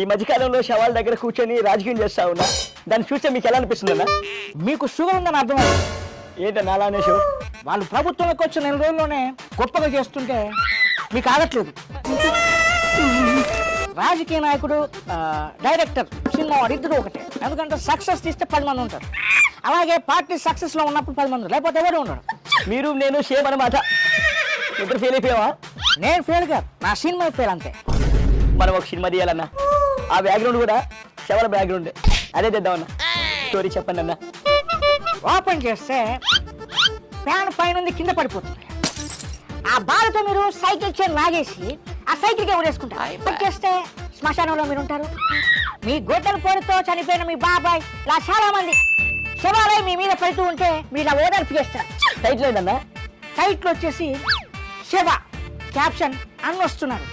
ఈ మధ్యకాలంలో శవాల దగ్గర కూర్చొని రాజకీయం చేస్తా ఉన్నా. దాన్ని చూస్తే మీకు ఎలా అనిపిస్తుందన్నా మీకు షుగర్ ఉందని అర్థమైంది. ఏంటన్నా అలా అనేసావు వాళ్ళు ప్రభుత్వంలోకి వచ్చిన నెల రోజుల్లోనే గొప్పగా చేస్తుంటే మీకు ఆగట్లేదు. రాజకీయ నాయకుడు డైరెక్టర్ సినిమా వాడు ఇద్దరు ఒకటే. ఎందుకంటే సక్సెస్ తీస్తే పది మంది ఉంటారు. అలాగే పార్టీ సక్సెస్లో ఉన్నప్పుడు పది మంది లేకపోతే ఎవరు ఉండడు మీరు నేను సేమ్ అనమాట ఇద్దరు ఫెయిల్ అయిపోయావా? నేను ఫెయిల్ కాదు. నా సినిమా ఫెయిల్ అంతే. మనం ఒక సినిమా తీయాలన్నా. ఆ బ్యాక్గ్రౌండ్ కూడా శవాల బ్యాక్గ్రౌండ్ అదే తెద్దామన్నా. స్టోరీ చెప్పండి అన్న. ఓపెన్ చేస్తే ఫ్యాన్ పైన కింద పడిపోతుంది. ఆ బాధతో మీరు సైకిల్ చైన్ లాగేసి ఆ సైకిల్కి ఎవరేసుకుంటారు చేస్తే శ్మశానంలో మీరు ఉంటారు మీ గొడ్డల పోరుతో చనిపోయిన మీ బాబాయ్ ఇలా చాలా మంది శవాలై మీ మీద పడుతూ ఉంటే మీరు ఇలా ఓదార్పు చేస్తారు. టైటిల్ ఏంటన్నా టైట్లు వచ్చేసి శవ. క్యాప్షన్ అని వస్తున్నారు